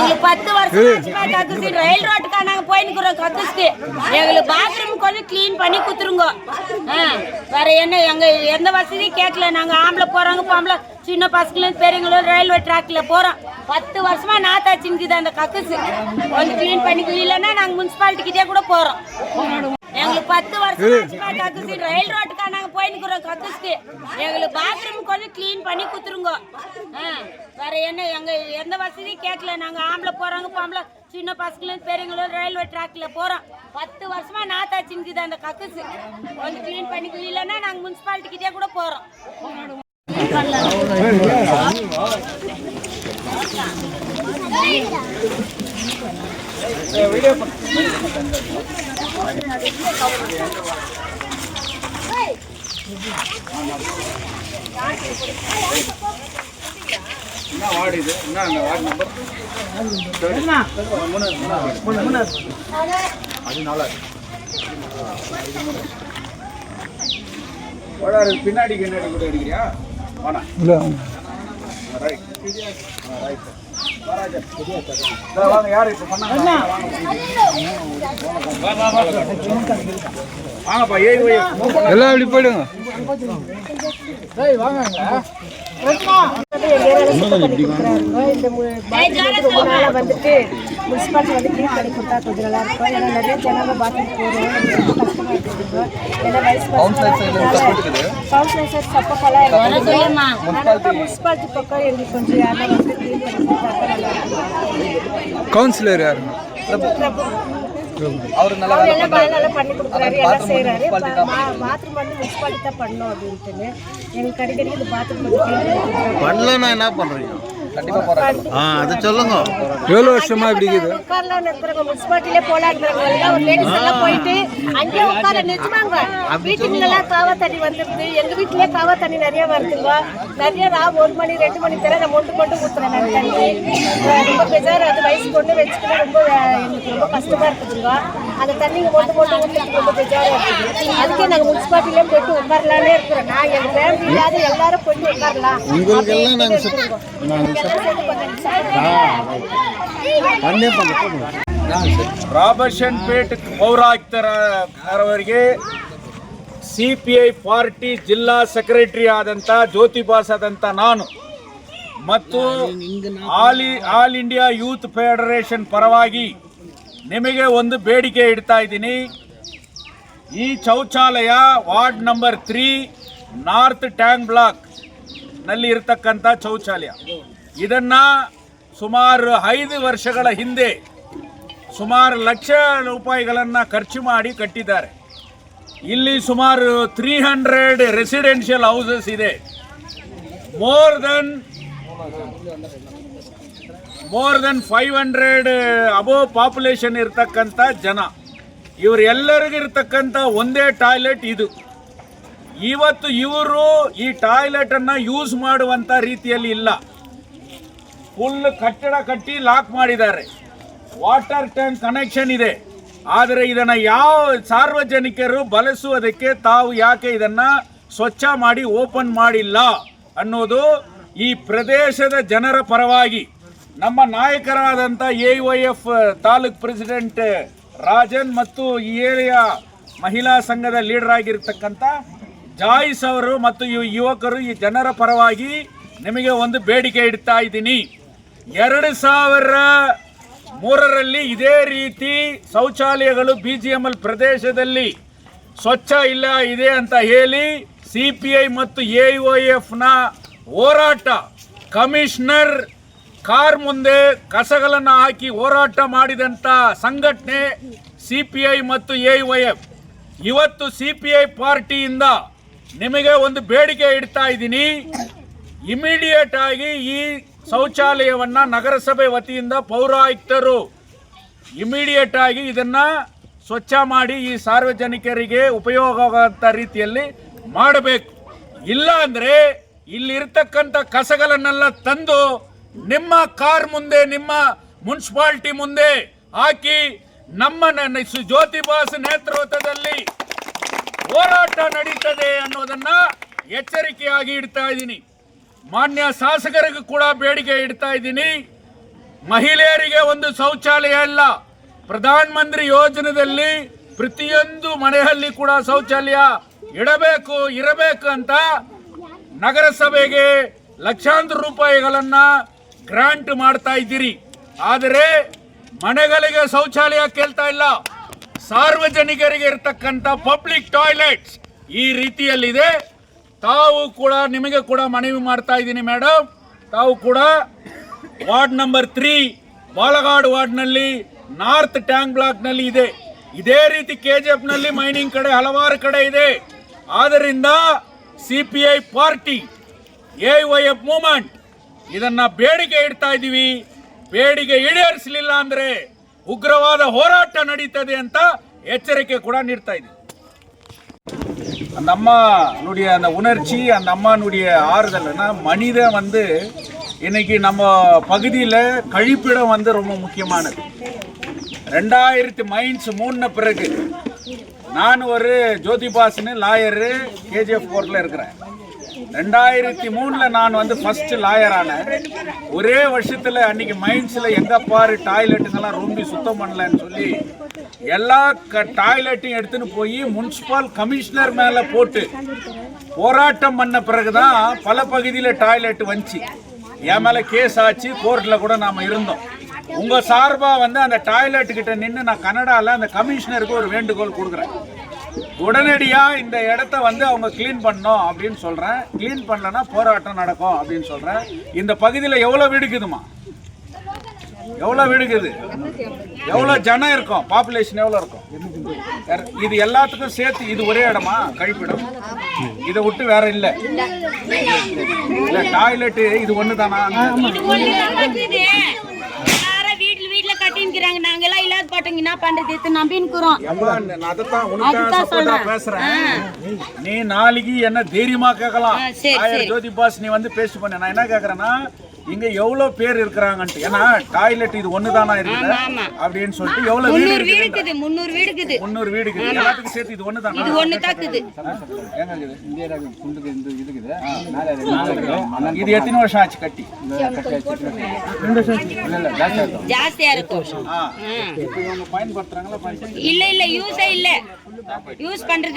எங்களுக்கு பத்து வருஷம் ஆச்சுப்பா கக்கூசி ரயில் ரோட்டுக்கா நாங்க போயின்னுக்குறோம் கக்கூசிக்கு எங்களுக்கு பாத்ரூம் கொஞ்சம் க்ளீன் பண்ணி குத்துருங்க ஆ, வேற என்ன எங்க எந்த வசதியும் கேட்கல. நாங்க ஆம்பளை போறவங்க பொம்பளை சின்ன பசங்களும் பெரியவங்களும் ரயில்வே டிராக்ல போறோம். பத்து வருஷமா நாத்தாச்சின்னுக்குது அந்த கக்கூசு கொஞ்சம் க்ளீன் பண்ணி இல்லைன்னா நாங்க முனிசிபாலிட்டி கிட்டே கூட போறோம். எங்களுக்கு பத்து வருஷம் கக்கூசி ரயில் ரோட்டுக்கா நாங்க போயின்னுக்குறோம் கக்கூசிக்கு எங்களுக்கு பாத்ரூம் கொஞ்சம் க்ளீன் பண்ணி குத்துருங்க ஆ, வேற என்ன எங்க எந்த வசதியும் கேட்கல. நாங்க ஆம்பளை போறவங்க பொம்பளை சின்ன பசங்களும் பெரியவங்களும் ரயில்வே ட்ராக்ல போறோம். பத்து வருஷமா நாத்தாச்சின்னுக்குது அந்த கக்கூசு கொஞ்சம் க்ளீன் பண்ணி இல்லைன்னா நாங்க முனிசிபாலிட்டி கிட்டே கூட போறோம். என்ன வார்டு இது என்ன அந்த வார்டு நம்பர் பின்னாடி கண்ணாடி கூட அடிக்கிறியா வாடா எல்லாம் ரைட் போயிடுங்க. யார் இப்போ பண்ணாங்க வாங்கப்பா ஏய் ஒய் எல்லாம் இப்படி போயிடுங்க அதனால வந்துட்டு முனிசிபாலிட்டி வந்து க்ளீன் பண்ணி கொடுத்தா கொஞ்சம் நல்லா இருக்கும் ஏன்னா நிறைய ஜனங்க பாத்ரூம் போகிறோம் கஷ்டமா இருக்குது ஏன்னா வயசு கவுன்சிலர் சார் சப்போக்கெல்லாம் வர சொல்லுமா ஆனால் முனிசிபாலிட்டி பக்கம் எங்களுக்கு கொஞ்சம் யாரா வந்து க்ளீன் பண்ணி கொடுத்தா நல்லா இருக்கும் கவுன்சிலர் யாருங்க அவர் எல்லாம் ப- நல்லா பண்ணி கொடுக்குறாரு எல்லாம் செய்கிறாரு பாத்ரூம் வந்து முனிசிபாலிட்டி தான். பண்ணோம் அப்படின்ட்டுன்னு எங்களுக்கு அடிக்கடி இந்த பாத்ரூம் வந்து க்ளீன் பண்ணி கொடுக்குறாரு பண்ணலன்னா என்ன பண்றீங்க? ஆ அது சொல்லுங்க. எவ்வளோ வருஷமா இப்படி இருக்குது? உட்காரலாம் நிறுத்துறாங்க முனிசிபாலிட்டிலே போலான்றாங்க எல்லாம் ஒரு லேடிஸ் எல்லாம் போயிட்டு அங்கேயே உட்கார நிஜமாங்க வீட்டுக்குள்ள எல்லாம் காவா தண்ணி வந்துருது. எங்க வீட்லயே காவா தண்ணி நிறைய வருதுங்க. நிறைய ரா ஒரு மணி ரெண்டு மணி தர நான் மொண்டு மொண்டு ஊத்துறேன் நான் தண்ணி. ரொம்ப பெஜார் அது வயசு கொண்டு வச்சுக்கிட்டு ரொம்ப எங்களுக்கு ரொம்ப கஷ்டமா இருக்குதுங்க. அந்த தண்ணிங்க மொண்டு மொண்டு ஊற்றுறதுக்கு ரொம்ப பெஜாரா இருக்குது அதுக்கே நாங்க முனிசிபாலிட்டிலே போயிட்டு உட்காரலானே இருக்கிறோம் நான் எங்க ஃபேமிலி இல்லாத எல்லாரும் போயிட்டு உட்காரலாம் உங்களுக்கெல்லாம் நாங்க சு- நாங்க பண்ணே பண்ண ರಾಬರ್ಷನ್ ಪೇಟ್ ಪೌರಾಯುಕ್ತರ ಅವರಿಗೆ ಸಿ ಪಿ ಐ ಪಾರ್ಟಿ ಜಿಲ್ಲಾ ಸೆಕ್ರೆಟರಿ ಆದಂಥ ಜ್ಯೋತಿಬಾಸ್ ಆದಂಥ ನಾನು ಮತ್ತು all E- all India youth federation ಪರವಾಗಿ ನಿಮಗೆ ಒಂದು ಬೇಡಿಕೆ ಇಡ್ತಾ ಇದ್ದೀನಿ. ಈ ಶೌಚಾಲಯ ವಾರ್ಡ್ ನಂಬರ್ ತ್ರೀ, ನಾರ್ತ್ ಟ್ಯಾಂಗ್ ಬ್ಲಾಕ್ನಲ್ಲಿ ಇರತಕ್ಕಂಥ ಶೌಚಾಲಯ. ಇದನ್ನ ಸುಮಾರು ಐದು ವರ್ಷಗಳ ಹಿಂದೆ ಸುಮಾರು ಲಕ್ಷ ರೂಪಾಯಿಗಳನ್ನು ಖರ್ಚು ಮಾಡಿ ಕಟ್ಟಿದ್ದಾರೆ. ಇಲ್ಲಿ ಸುಮಾರು ತ್ರೀ ಹಂಡ್ರೆಡ್ ರೆಸಿಡೆನ್ಷಿಯಲ್ ಹೌಸಸ್ ಇದೆ. More then more then five hundred above population ಇರ್ತಕ್ಕಂಥ ಜನ. ಇವರೆಲ್ಲರಿಗೂ ಇರ್ತಕ್ಕಂಥ ಒಂದೇ ಟಾಯ್ಲೆಟ್ ಇದು. ಇವತ್ತು ಇವರು ಈ ಟಾಯ್ಲೆಟ್ ಅನ್ನ ಯೂಸ್ ಮಾಡುವಂತ ರೀತಿಯಲ್ಲಿ ಇಲ್ಲ. ಫುಲ್ ಕಟ್ಟಡ ಕಟ್ಟಿ ಲಾಕ್ ಮಾಡಿದ್ದಾರೆ. ವಾಟರ್ ಟ್ಯಾಂಕ್ ಕನೆಕ್ಷನ್ ಇದೆ. ಆದರೆ ಇದನ್ನ ಯಾವ ಸಾರ್ವಜನಿಕರು ಬಳಸುವುದಕ್ಕೆ ತಾವು ಯಾಕೆ ಇದನ್ನ ಸ್ವಚ್ಛ ಮಾಡಿ ಓಪನ್ ಮಾಡಿಲ್ಲ ಅನ್ನೋದು ಈ ಪ್ರದೇಶದ ಜನರ ಪರವಾಗಿ. ನಮ್ಮ ನಾಯಕರಾದಂಥ A Y F taluk president Rajan ಮತ್ತು ಈ ಏರಿಯಾ ಮಹಿಳಾ ಸಂಘದ ಲೀಡರ್ ಆಗಿರ್ತಕ್ಕಂಥ ಜಾಯ್ಸ್ ಅವರು ಮತ್ತು ಈ ಯುವಕರು ಈ ಜನರ ಪರವಾಗಿ ನಿಮಗೆ ಒಂದು ಬೇಡಿಕೆ ಇಡ್ತಾ ಇದ್ದೀನಿ. ಎರಡು ಸಾವಿರ ಮೂರರಲ್ಲಿ ಇದೇ ರೀತಿ ಶೌಚಾಲಯಗಳು ಬಿ ಜಿ ಎಂ ಎಲ್ ಪ್ರದೇಶದಲ್ಲಿ ಸ್ವಚ್ಛ ಇಲ್ಲ, ಇದೆ ಅಂತ ಹೇಳಿ ಸಿ ಪಿ ಐ ಮತ್ತು ಎ ಒ ಎಫ್ನ ಹೋರಾಟ ಕಮಿಷನರ್ ಕಾರ್ ಮುಂದೆ ಕಸಗಳನ್ನು ಹಾಕಿ ಹೋರಾಟ ಮಾಡಿದಂಥ ಸಂಘಟನೆ ಸಿ ಪಿ ಐ ಮತ್ತು ಎ ವೈ ಎಫ್. ಇವತ್ತು ಸಿ ಪಿ ಐ ಪಾರ್ಟಿಯಿಂದ ನಿಮಗೆ ಒಂದು ಬೇಡಿಕೆ ಇಡ್ತಾ ಇದ್ದೀನಿ. ಇಮಿಡಿಯೇಟ್ ಆಗಿ ಈ ಶೌಚಾಲಯವನ್ನ ನಗರಸಭೆ ವತಿಯಿಂದ ಪೌರಾಯುಕ್ತರು ಇಮಿಡಿಯೇಟ್ ಆಗಿ ಇದನ್ನ ಸ್ವಚ್ಛ ಮಾಡಿ ಈ ಸಾರ್ವಜನಿಕರಿಗೆ ಉಪಯೋಗವಾಗುವಂಥ ರೀತಿಯಲ್ಲಿ ಮಾಡಬೇಕು. ಇಲ್ಲ ಅಂದ್ರೆ ಇಲ್ಲಿರ್ತಕ್ಕಂಥ ಕಸಗಳನ್ನೆಲ್ಲ ತಂದು ನಿಮ್ಮ ಕಾರ್ ಮುಂದೆ, ನಿಮ್ಮ ಮುನ್ಸಿಪಾಲ್ಟಿ ಮುಂದೆ ಹಾಕಿ ನಮ್ಮ ಜ್ಯೋತಿ ಜ್ಯೋತಿಬಾಸ್ ನೇತೃತ್ವದಲ್ಲಿ ಹೋರಾಟ ನಡೀತದೆ ಅನ್ನೋದನ್ನ ಎಚ್ಚರಿಕೆಯಾಗಿ ಇಡ್ತಾ ಇದ್ದೀನಿ. ಮಾನ್ಯ ಶಾಸಕರಿಗೂ ಕೂಡ ಬೇಡಿಕೆ ಇಡ್ತಾ ಇದ್ದೀನಿ. ಮಹಿಳೆಯರಿಗೆ ಒಂದು ಶೌಚಾಲಯ ಇಲ್ಲ. ಪ್ರಧಾನ ಮಂತ್ರಿ ಯೋಜನೆಯಲ್ಲಿ ಪ್ರತಿಯೊಂದು ಮನೆಯಲ್ಲಿ ಕೂಡ ಶೌಚಾಲಯ ಇಡಬೇಕು, ಇರಬೇಕು ಅಂತ ನಗರಸಭೆಗೆ ಲಕ್ಷಾಂತರ ರೂಪಾಯಿಗಳನ್ನ ಗ್ರಾಂಟ್ ಮಾಡ್ತಾ ಇದ್ದೀರಿ. ಆದರೆ ಮನೆಗಳಿಗೆ ಶೌಚಾಲಯ ಕೇಳ್ತಾ ಇಲ್ಲ. ಸಾರ್ವಜನಿಕರಿಗೆ ಇರತಕ್ಕಂಥ ಪಬ್ಲಿಕ್ ಟಾಯ್ಲೆಟ್ಸ್ ಈ ರೀತಿಯಲ್ಲಿದೆ. ತಾವು ಕೂಡ ನಿಮಗೆ ಕೂಡ ಮನವಿ ಮಾಡ್ತಾ ಇದ್ದೀನಿ ಮೇಡಮ್. ತಾವು ಕೂಡ ವಾರ್ಡ್ ನಂಬರ್ ತ್ರೀ, ಬಾಲಗಾಡ್ ವಾರ್ಡ್ನಲ್ಲಿ, ನಾರ್ತ್ ಟ್ಯಾಂಕ್ ಬ್ಲಾಕ್ನಲ್ಲಿ ಇದೆ. ಇದೇ ರೀತಿ ಕೆ ಜಿ ಎಫ್ನಲ್ಲಿ ಮೈನಿಂಗ್ ಕಡೆ ಹಲವಾರು ಕಡೆ ಇದೆ. ಆದ್ದರಿಂದ C P I party, A Y F movement ಇದನ್ನ ಬೇಡಿಕೆ ಇಡ್ತಾ ಇದ್ದೀವಿ ಬೇಡಿಕೆ ಈಡೇರಿಸಲಿಲ್ಲ ಅಂದ್ರೆ ಉಗ್ರವಾದ ಹೋರಾಟ ನಡೀತದೆ ಅಂತ ಎಚ್ಚರಿಕೆ ಕೂಡ ನೀಡ್ತಾ ಇದ್ದೀವಿ அந்த அம்மா நுடைய அந்த உணர்ச்சி அந்த அம்மானுடைய ஆறுதல்னா மனிதன் வந்து இன்னைக்கு நம்ம பகுதியில் கழிப்பிடம் வந்து ரொம்ப முக்கியமானது ரெண்டாயிரத்தி மைன்ஸ் மூணுன பிறகு நான் ஒரு ஜோதிபாஸ்னு லாயரு கேஜிஎஃப் கோர்ட்டில் இருக்கிறேன் ரெண்டாயிரத்தி மூணில் நான் வந்து ஃபஸ்ட்டு லாயர் ஆனேன். ஒரே வருஷத்தில் அன்னைக்கு மைன்ஸில் எங்கே பாரு டாய்லெட்டுங்கெல்லாம் ரொம்ப சுத்தம் பண்ணலன்னு சொல்லி எல்லா க டாய்லெட்டையும் எடுத்துன்னு போய் முன்சிபால் கமிஷனர் மேலே போட்டு போராட்டம் பண்ண பிறகு தான் பல பகுதியில் டாய்லெட் வந்துச்சு. என் மேலே கேஸ் ஆச்சு கோர்ட்டில் கூட நாம் இருந்தோம். உங்கள் சார்பாக வந்து அந்த டாய்லெட்டுக்கிட்ட நின்று நான் கனடாவில் அந்த கமிஷனருக்கு ஒரு வேண்டுகோள் கொடுக்குறேன். உடனடியாக இந்த இடத்த வந்து அவங்க க்ளீன் பண்ணோம் அப்படின்னு சொல்கிறேன் க்ளீன் பண்ணலன்னா போராட்டம் நடக்கும் அப்படின்னு சொல்கிறேன் இந்த பகுதியில் எவ்வளோ வீடுக்குதுமா எவ்வளோ வீடுக்குது எவ்வளோ ஜனம் இருக்கும்? பாப்புலேஷன் எவ்வளோ இருக்கும்? இது எல்லாத்துக்கும் சேர்த்து இது ஒரே இடமா? கழிப்பிடம். இதை விட்டு வேற இல்லை. இல்லை டாய்லெட்டு இது ஒன்று தானா இது ஒண்ணுதான் இருக்குது. எல்லாரும் வீட்ல கட்டின்னுக்கிறாங்க நாங்க எல்லாம் இல்லாத பாட்டங்க. என்ன பண்றது? இது நம்பின்னுக்குறோம். அதுதான் சொல்றேன். பேசுறேன். நீ நாளைக்கு என்ன தைரியமா கேட்கலாம். ஜோதி பாஸ் நீ வந்து பேசி பண்ண நான் என்ன கேக்குறேன்னா இங்க எவ்வளவு பேர் இருக்கிறாங்கன்ட்டு. ஏன்னா டாய்லெட் இது ஒண்ணுதானா இருக்குது? ஆமா. அப்படின்னு சொல்லிட்டு எவ்வளவு வீடு இருக்குது முந்நூறு வீடு இருக்குது முந்நூறு வீடு இருக்குது எல்லாத்துக்கும் சேர்த்து இது ஒண்ணுதானா? இது ஒண்ணு தாக்குது. இருக்குது. இது எத்தனை வருஷம் ஆச்சு கட்டி? ஜாஸ்தியா இருக்கும். இல்ல இல்ல யூஸே இல்ல யூஸ் பண்றது